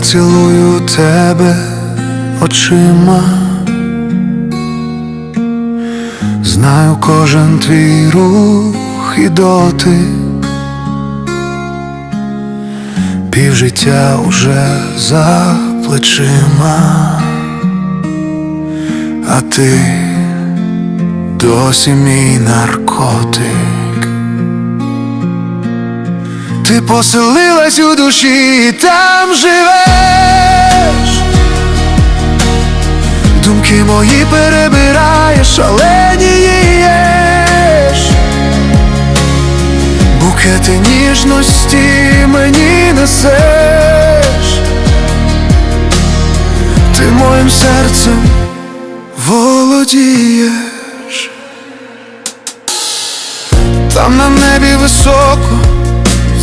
цілую тебе очима, знаю кожен твій рух і дотик, півжиття уже за плечима, а ти досі мій наркотик. Ти поселилась у душі і там живеш. Думки мої перебираєш, шаленієш. Букети ніжності мені несеш. Ти моїм серцем володієш. Там на небі високо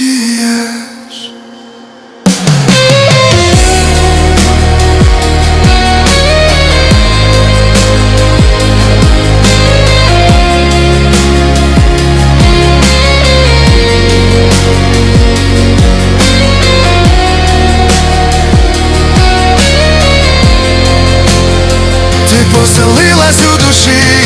Володієш Ти поселилась у душі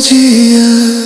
记忆。